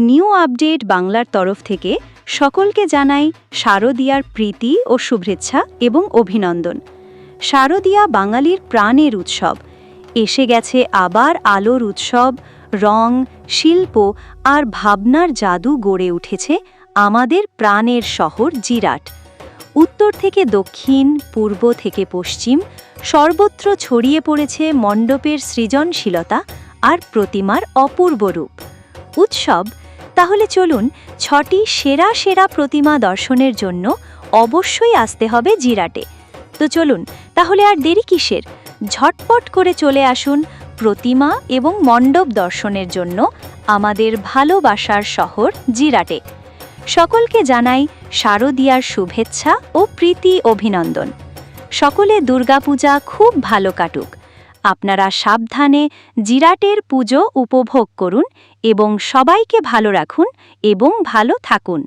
New update বাংলার তরফ থেকে সকলকে জানাই শারদিয়ার প্রীতি ও শুভেচ্ছা এবং অভিনন্দন। শারদিয়া বাঙালির প্রাণের উৎসব। এসে গেছে আবার আলোর উৎসব, রং, শিল্প আর ভাবনার জাদু গড়ে উঠেছে আমাদের প্রাণের শহর জিরাট। উত্তর থেকে দক্ষিণ, পূর্ব থেকে পশ্চিম সর্বত্র ছড়িয়ে পড়েছে মণ্ডপের সৃজনশীলতা আর প্রতিমার অপূর্ব রূপ। উৎসব তাহলে চলুন ছটি সেরা সেরা প্রতিমা দর্শনের জন্য অবশ্যই আসতে হবে জিরাটে। তো চলুন, তাহলে আর দেরি কিসের? ঝটপট করে চলে আসুন প্রতিমা এবং মণ্ডপ দর্শনের জন্য আমাদের ভালোবাসার শহর জিরাটে। সকলকে জানাই শারদিয়ার শুভেচ্ছা ও প্রীতি অভিনন্দন। সকলে দুর্গাপূজা খুব ভালো কাটুক। আপনারা সাবধানে জিরাটের পুজো উপভোগ করুন এবং সবাইকে ভালো রাখুন এবং ভালো থাকুন।